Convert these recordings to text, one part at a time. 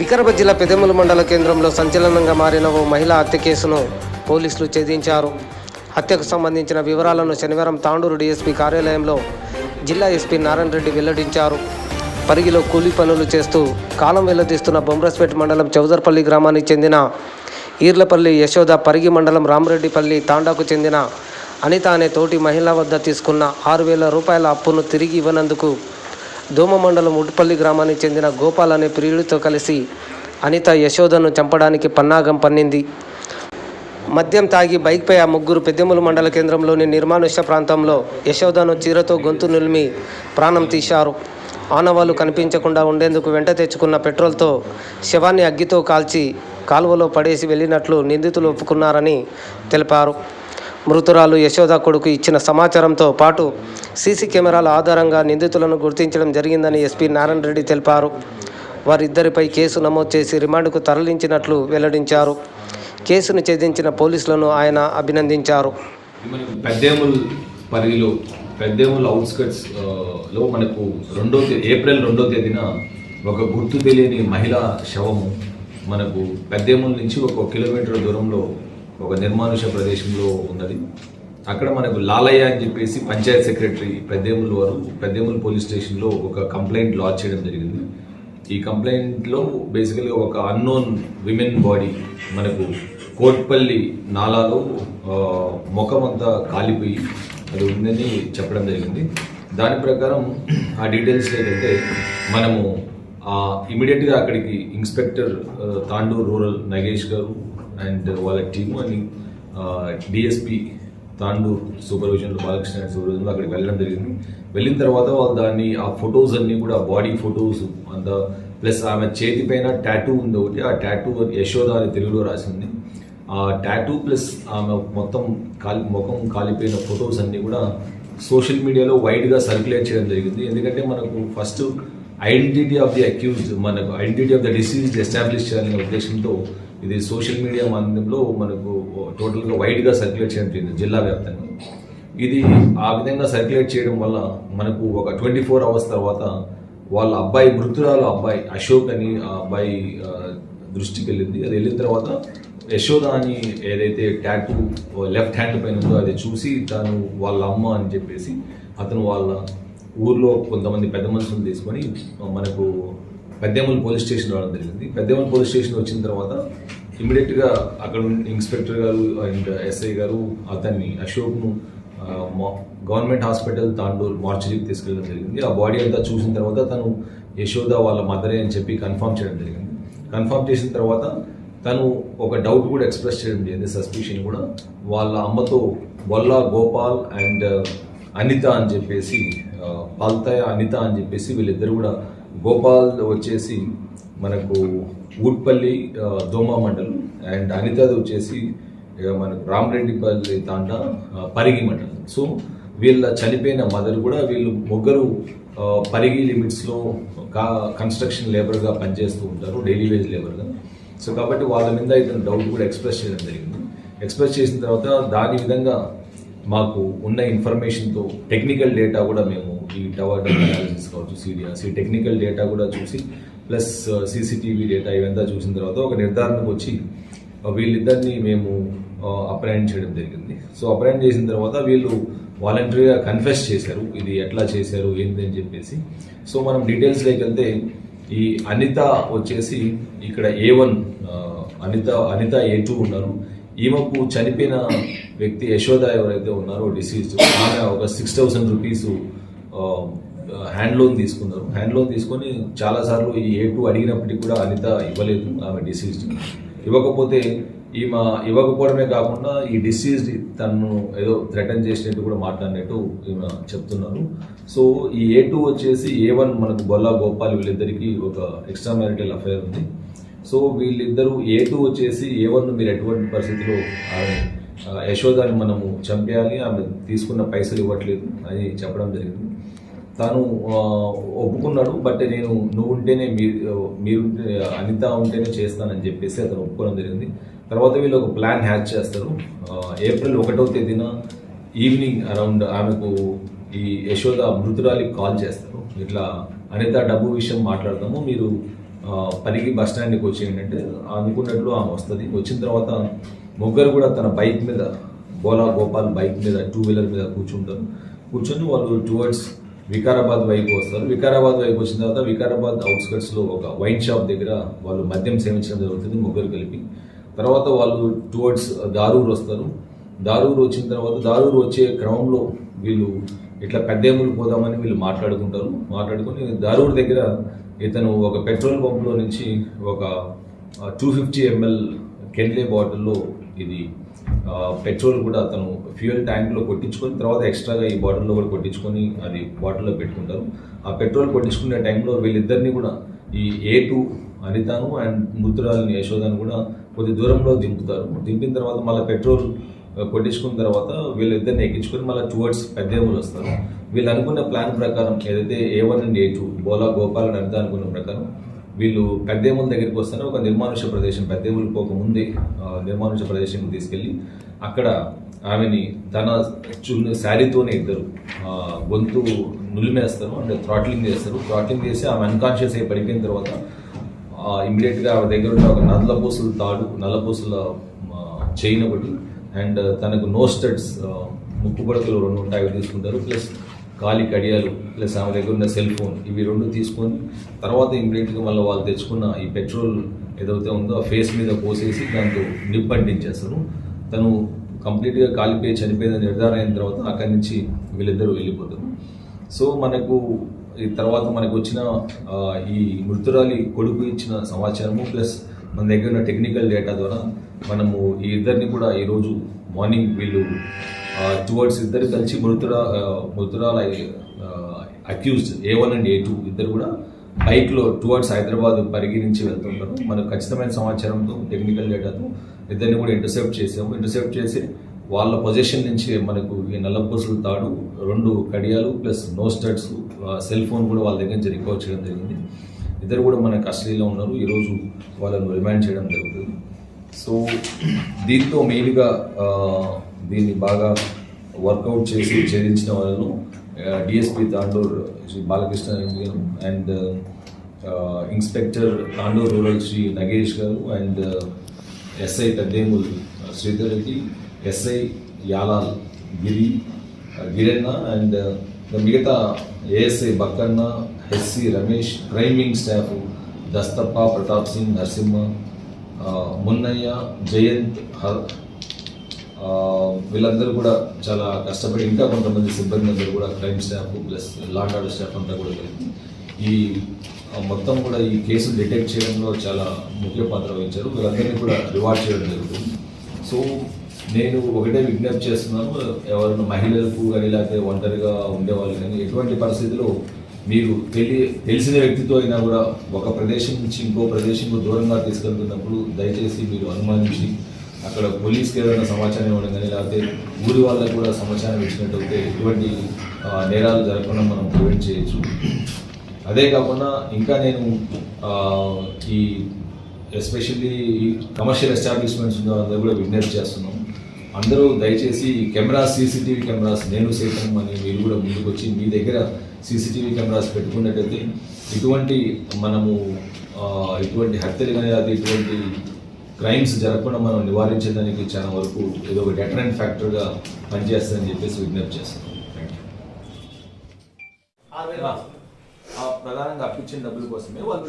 వికారాబాద్ జిల్లా పెదెముల మండల కేంద్రంలో సంచలనంగా మారిన ఓ మహిళా హత్య కేసును పోలీసులు ఛేదించారు. హత్యకు సంబంధించిన వివరాలను శనివారం తాండూరు డీఎస్పీ కార్యాలయంలో జిల్లా ఎస్పీ నారాయణ రెడ్డి వెల్లడించారు. పరిగిలో కూలీ పనులు చేస్తూ కాలం వెల్లదీస్తున్న బొమ్రస్పేట మండలం చౌదర్పల్లి గ్రామానికి చెందిన ఈర్లపల్లి యశోద పరిగి మండలం రామరెడ్డిపల్లి తాండాకు చెందిన అనిత అనే తోటి మహిళ వద్ద తీసుకున్న ఆరు వేల రూపాయల అప్పును తిరిగి ఇవ్వనందుకు దోమ మండలం ఉడ్పల్లి గ్రామానికి చెందిన గోపాల్ అనే ప్రియుడితో కలిసి అనిత యశోదను చంపడానికి పన్నాగం పన్నింది. మద్యం తాగి బైక్పై ఆ ముగ్గురు పెద్దెములు మండల కేంద్రంలోని నిర్మానుష్య ప్రాంతంలో యశోదను చీరతో గొంతు నిలిమి ప్రాణం తీశారు. ఆనవాళ్ళు కనిపించకుండా ఉండేందుకు వెంట తెచ్చుకున్న పెట్రోల్తో శవాన్ని అగ్గితో కాల్చి కాలువలో పడేసి వెళ్ళినట్లు నిందితులు ఒప్పుకున్నారని తెలిపారు. మృతురాలు యశోద కొడుకు ఇచ్చిన సమాచారంతో పాటు సీసీ కెమెరాల ఆధారంగా నిందితులను గుర్తించడం జరిగిందని ఎస్పీ నారాయణ రెడ్డి తెలిపారు. వారిద్దరిపై కేసు నమోదు చేసి రిమాండ్కు తరలించినట్లు వెల్లడించారు. కేసును ఛేదించిన పోలీసులను ఆయన అభినందించారు. పెద్దేముల్ పరిధిలో పెద్దేముల్ అవుట్స్కట్స్లో మనకు రెండో ఏప్రిల్ రెండో తేదీన ఒక గుర్తు తెలియని మహిళ శవము మనకు పెద్దేముల్ నుంచి ఒక కిలోమీటర్ దూరంలో ఒక నిర్మానుష ప్రదేశంలో ఉన్నది. అక్కడ మనకు లాలయ్య అని చెప్పేసి పంచాయత్ సెక్రటరీ పెద్దేముల వారు పెద్దేముల పోలీస్ స్టేషన్లో ఒక కంప్లైంట్ లాంచ్ చేయడం జరిగింది. ఈ కంప్లైంట్లో బేసికలీ ఒక అన్నోన్ విమెన్ బాడీ మనకు కోట్పల్లి నాలాలో ముఖం అంతా కాలిపోయి అది ఉందని చెప్పడం జరిగింది. దాని ప్రకారం ఆ డీటెయిల్స్ ఏంటంటే మనము ఇమీడియట్గా అక్కడికి ఇన్స్పెక్టర్ తాండూర్ రూరల్ నగేష్ గారు అండ్ వాళ్ళ టీము అని డిఎస్పి తాండూర్ సూపర్విజన్ బాలకృష్ణ సూపర్విజన్లో అక్కడికి వెళ్ళడం జరిగింది. వెళ్ళిన తర్వాత వాళ్ళు దాన్ని ఆ ఫొటోస్ అన్నీ కూడా బాడీ ఫొటోస్ అంత ప్లస్ ఆమె చేతి పైన టాటూ ఉంది ఒకటి ఆ టాటూ యశోద అని తెలుగులో రాసింది ఆ టాటూ ప్లస్ ఆమె మొత్తం కాలి ముఖం కాలిపోయిన ఫొటోస్ అన్నీ కూడా సోషల్ మీడియాలో వైడ్గా సర్క్యులేట్ చేయడం జరిగింది. ఎందుకంటే మనకు first identity of the accused మనకు identity of the deceased establish చేయాలనే ఉద్దేశంతో ఇది సోషల్ మీడియా మాధ్యమంలో మనకు టోటల్గా వైడ్గా సర్క్యులేట్ చేయడం జరిగింది జిల్లా వ్యాప్తంగా. ఇది ఆ విధంగా సర్క్యులేట్ చేయడం వల్ల మనకు ఒక ట్వంటీ ఫోర్ అవర్స్ తర్వాత వాళ్ళ అబ్బాయి మృతురాలు అబ్బాయి అశోక్ అని ఆ అబ్బాయి దృష్టికి వెళ్ళింది. అది వెళ్ళిన తర్వాత యశోద అని ఏదైతే ట్యాటూ లెఫ్ట్ హ్యాండ్ పైన ఉందో అది చూసి తను వాళ్ళ అమ్మ అని చెప్పేసి అతను వాళ్ళ ఊర్లో కొంతమంది పెద్ద మనుషులను తీసుకొని మనకు పెద్దేముల్ పోలీస్ స్టేషన్ రావడం జరిగింది. పెద్దేముల్ పోలీస్ స్టేషన్ వచ్చిన తర్వాత ఇమీడియట్గా అక్కడ ఇన్స్పెక్టర్ గారు అండ్ ఎస్ఐ గారు అతన్ని అశోక్ను మా- గవర్నమెంట్ హాస్పిటల్ తాండూరు మార్చరీకి తీసుకెళ్ళడం జరిగింది. ఆ బాడీ అంతా చూసిన తర్వాత తను యశోద వాళ్ళ మదరే అని చెప్పి కన్ఫర్మ్ చేయడం జరిగింది. కన్ఫర్మ్ చేసిన తర్వాత తను ఒక డౌట్ కూడా ఎక్స్ప్రెస్ చేయడం జరిగింది సస్పిషన్ కూడా. వాళ్ళ అమ్మతో వల్ల గోపాల్ అండ్ అనిత అని చెప్పేసి ఆ, అనిత అని చెప్పేసి వీళ్ళిద్దరు కూడా గోపాల్ వచ్చేసి మనకు ఊట్పల్లి దోమా మండలం అండ్ అనితది వచ్చేసి మనకు రామరెడ్డిపల్లి తాండా పరిగి మండలం. సో వీళ్ళ చనిపోయిన మదర్ కూడా వీళ్ళు ముగ్గురు పరిగి లిమిట్స్లో కా కన్స్ట్రక్షన్ లేబర్గా పనిచేస్తూ ఉంటారు డైలీ వేజ్ లేబర్గా సో కాబట్టి వాళ్ళ మీద ఇతను డౌట్ కూడా ఎక్స్ప్రెస్ చేయడం జరిగింది. ఎక్స్ప్రెస్ చేసిన తర్వాత దాని విధంగా మాకు ఉన్న ఇన్ఫర్మేషన్తో టెక్నికల్ డేటా కూడా మేము ఈ టవర్ అనాలిసిస్ కావచ్చు సిడిఆర్సి ఈ టెక్నికల్ డేటా కూడా చూసి ప్లస్ సీసీటీవీ డేటా ఇవంతా చూసిన తర్వాత ఒక నిర్ధారణకు వచ్చి uh, వీళ్ళిద్దరినీ వీళ్ళిద్దరిని మేము uh, అప్రైంట్ చేయడం జరిగింది. సో అప్రైంట్ చేసిన తర్వాత వీళ్ళు వాలంటరీగా కన్ఫెస్ చేశారు. ఇది ఎట్లా చేశారు? ఏంటి అని చెప్పేసి. సో మనం డీటెయిల్స్ లేకెళ్తే ఈ అనిత వచ్చేసి ఇక్కడ A one uh, Anitha Anitha A two ఉన్నారు. ఈమెకు చనిపోయిన వ్యక్తి యశోద ఎవరైతే ఉన్నారో డిసీజ్ ఆమె ఒక six thousand rupees hand loan తీసుకున్నారు. హ్యాండ్ లోన్ తీసుకొని చాలాసార్లు ఈ ఏ టూ అడిగినప్పటికీ కూడా అనిత ఇవ్వలేదు ఆమె డిసీజ్డ్ ఇవ్వకపోతే ఈమె ఇవ్వకపోవడమే కాకుండా ఈ డిసీజ్ తను ఏదో థ్రెటన్ చేసినట్టు కూడా మాట్లాడినట్టు ఈమె చెప్తున్నారు. సో ఈ ఏ టూ వచ్చేసి ఏ వన్ మనకు బొల్లా గోపాల్ వీళ్ళిద్దరికీ ఒక ఎక్స్ట్రా మ్యారిటల్ అఫైర్ ఉంది. సో వీళ్ళిద్దరూ ఏ టూ వచ్చేసి ఏ వన్ మీరు ఎటువంటి పరిస్థితిలో ఆమె యశోదాని మనము చంపేయాలి ఆమె తీసుకున్న పైసలు ఇవ్వట్లేదు అని చెప్పడం జరిగింది. తాను ఒప్పుకున్నాడు బట్ నేను నువ్వు ఉంటేనే మీరు మీరు అనిత ఉంటేనే చేస్తానని చెప్పేసి అతను ఒప్పుకోవడం జరిగింది. తర్వాత వీళ్ళు ఒక ప్లాన్ హ్యాచ్ చేస్తారు. ఏప్రిల్ ఒకటో తేదీన ఈవినింగ్ అరౌండ్ ఆమెకు ఈ యశోద మృతురాలికి కాల్ చేస్తారు. ఇట్లా అనిత డబ్బు విషయం మాట్లాడతాము మీరు పనికి బస్ స్టాండ్కి వచ్చి ఏంటంటే అనుకున్నట్లు ఆమె వస్తుంది. వచ్చిన తర్వాత ముగ్గురు కూడా తన బైక్ మీద బోలా గోపాల్ బైక్ మీద టూ వీలర్ మీద కూర్చుంటారు. కూర్చొని వాళ్ళు టువర్డ్స్ వికారాబాద్ వైపు వస్తారు. వికారాబాద్ వైపు వచ్చిన తర్వాత వికారాబాద్ అవుట్స్కట్స్లో ఒక వైన్ షాప్ దగ్గర వాళ్ళు మద్యం సేవించడం జరుగుతుంది ముగ్గురు కలిపి. తర్వాత వాళ్ళు టువర్డ్స్ దారూరు వస్తారు. దారూరు వచ్చిన తర్వాత దారూరు వచ్చే క్రమంలో వీళ్ళు ఇట్లా పెద్ద ఏములు పోదామని వీళ్ళు మాట్లాడుకుంటారు. మాట్లాడుకొని దారూరు దగ్గర ఇతను ఒక పెట్రోల్ పంప్లో నుంచి ఒక టూ ఫిఫ్టీ ఎంఎల్ కెన్లే బాటిల్లో ఇది పెట్రోల్ కూడా అతను ఫ్యూయల్ ట్యాంక్లో కొట్టించుకొని తర్వాత ఎక్స్ట్రాగా ఈ బాటిల్లో కూడా కొట్టించుకొని అది బాటిల్లో పెట్టుకుంటారు. ఆ పెట్రోల్ కొట్టించుకునే టైంలో వీళ్ళిద్దరిని కూడా ఈ ఏ టూ అనితాను అండ్ ముద్దురాలని యశోదాను కూడా కొద్ది దూరంలో దింపుతారు. దింపిన తర్వాత మళ్ళీ పెట్రోల్ కొట్టించుకున్న తర్వాత వీళ్ళిద్దరిని ఎక్కించుకొని మళ్ళీ టువర్డ్స్ పెద్దేములు వస్తారు. వీళ్ళు అనుకున్న ప్లాన్ ప్రకారం ఏదైతే A one and A two Bola Gopal అని అనిత అనుకున్న ప్రకారం వీళ్ళు పెద్దేముల దగ్గరికి వస్తారు? ఒక నిర్మానుష్య ప్రదేశం పెద్దేములు పోకముందే ఆ, నిర్మానుష్య ప్రదేశంకి తీసుకెళ్ళి అక్కడ ఆమెని తన చున్న శారీతోనే ఇద్దరు గొంతు నులిమేస్తారు అంటే థ్రాట్లింగ్ చేస్తారు. థ్రాట్లింగ్ చేసి ఆమె అన్కాన్షియస్ అయి పడిపోయిన తర్వాత ఇమ్మీడియట్గా ఆమె దగ్గర ఉన్న ఒక నల్లపూసల తాడు నల్లపూసల చైన్ ఒకటి అండ్ తనకు నోస్టెడ్స్ ముక్కు పడకలు రెండు ఉంటాయి తీసుకుంటారు. ప్లస్ కాలి కడియాలు ప్లస్ ఆమె దగ్గర ఉన్న సెల్ ఫోన్ ఇవి రెండు తీసుకొని తర్వాత ఇమ్మీడియట్గా మళ్ళీ వాళ్ళు తెచ్చుకున్న ఈ పెట్రోల్ ఏదైతే ఉందో ఆ ఫేస్ మీద పోసేసి దాంతో నిప్పు అంటించేస్తారు తను కంప్లీట్గా కాలిపోయి చనిపోయిందని నిర్ధారణ అయిన తర్వాత అక్కడి నుంచి వీళ్ళిద్దరూ వెళ్ళిపోతారు. సో మనకు ఈ తర్వాత మనకు వచ్చిన ఈ మృతురాలి కొడుకు ఇచ్చిన సమాచారము ప్లస్ మన దగ్గర ఉన్న టెక్నికల్ డేటా ద్వారా మనము ఈ ఇద్దరిని కూడా ఈరోజు మార్నింగ్ వీళ్ళు టువర్డ్స్ ఇద్దరు కలిసి మృతురా ఆ, మృతురాల accused A one and A two ఇద్దరు కూడా బైక్లో టువర్డ్స్ హైదరాబాద్ పరిగణించి వెళ్తుంటారు. మనకు ఖచ్చితమైన సమాచారంతో టెక్నికల్ డేటాతో ఇద్దరిని కూడా ఇంటర్సెప్ట్ చేసాము ఇంటర్సెప్ట్ చేసి వాళ్ళ పొజిషన్ నుంచి మనకు ఈ నల్లపూసలు తాడు రెండు కడియాలు plus no studs cell phone కూడా వాళ్ళ దగ్గర నుంచి రికవర్ చేయడం జరిగింది. ఇద్దరు కూడా మన కస్టడీలో ఉన్నారు. ఈరోజు వాళ్ళను రిమాండ్ చేయడం జరుగుతుంది. సో దీంతో మెయిన్గా దీన్ని బాగా వర్కౌట్ చేసి ఛేదించిన వాళ్ళను DSP Tandur Shri Balakrishna and inspector Tandur rural Shri Nagesh గారు and SI Peddemul Sridhar Reddy SI Yalal Giri Giranna and మిగతా ASI Bakkanna SC Ramesh crime staff Dastappa Pratap Singh Narasimha Munnayya Jayanth her వీళ్ళందరూ కూడా చాలా కష్టపడి ఇంకా కొంతమంది సిబ్బంది అందరూ కూడా క్రైమ్ స్టాఫ్ ప్లస్ లాండ్ స్టాఫ్ అంతా కూడా జరిగింది ఈ మొత్తం కూడా ఈ కేసు డిటెక్ట్ చేయడంలో చాలా ముఖ్య పాత్ర వహించారు. వీళ్ళందరినీ కూడా రివార్డ్ చేయడం జరుగుతుంది. సో నేను ఒకటే విజ్ఞప్తి చేస్తున్నాను. ఎవరైనా మహిళలకు కానీ లేకపోతే ఒంటరిగా ఉండేవాళ్ళు కానీ ఎటువంటి పరిస్థితిలో మీరు తెలి తెలిసిన వ్యక్తితో అయినా కూడా ఒక ప్రదేశం నుంచి ఇంకో ప్రదేశంకు దూరంగా తీసుకెళ్తున్నప్పుడు దయచేసి మీరు అనుమానించి అక్కడ పోలీస్కి ఏదైనా సమాచారం ఇవ్వడం కానీ లేకపోతే ఊరి వాళ్ళకు కూడా సమాచారం ఇచ్చినట్టయితే ఎటువంటి నేరాలు జరగకుండా మనం ప్రివెంట్ చేయొచ్చు. అదే కాకుండా ఇంకా నేను ఈ ఎస్పెషల్లీ కమర్షియల్ ఎస్టాబ్లిష్మెంట్స్ ఉన్న వాళ్ళందరూ కూడా విజ్ఞప్తి చేస్తున్నాం. అందరూ దయచేసి కెమెరాస్ సీసీటీవీ కెమెరాస్ నేను సైతం అని మీరు కూడా ముందుకు వచ్చి మీ దగ్గర సీసీటీవీ కెమెరాస్ పెట్టుకున్నట్టయితే ఇటువంటి మనము ఇటువంటి హత్యలు కానీ అది ఇటువంటి క్రైమ్స్ జరగకుండా మనం నివారించడానికి చాలా వరకు ఏదో ఒక డెటరెంట్ ఫ్యాక్టర్గా పనిచేస్తుందని చెప్పేసి విజ్ఞప్తి చేస్తున్నాం Thank you. ఆ ప్రధానంగా అప్పించిన డబ్బుల కోసమే వాళ్ళు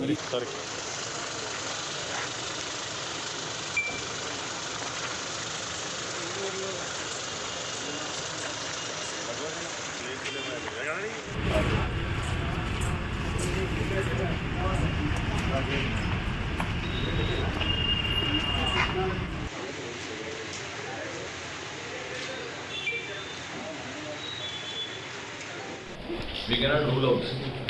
We cannot rule out.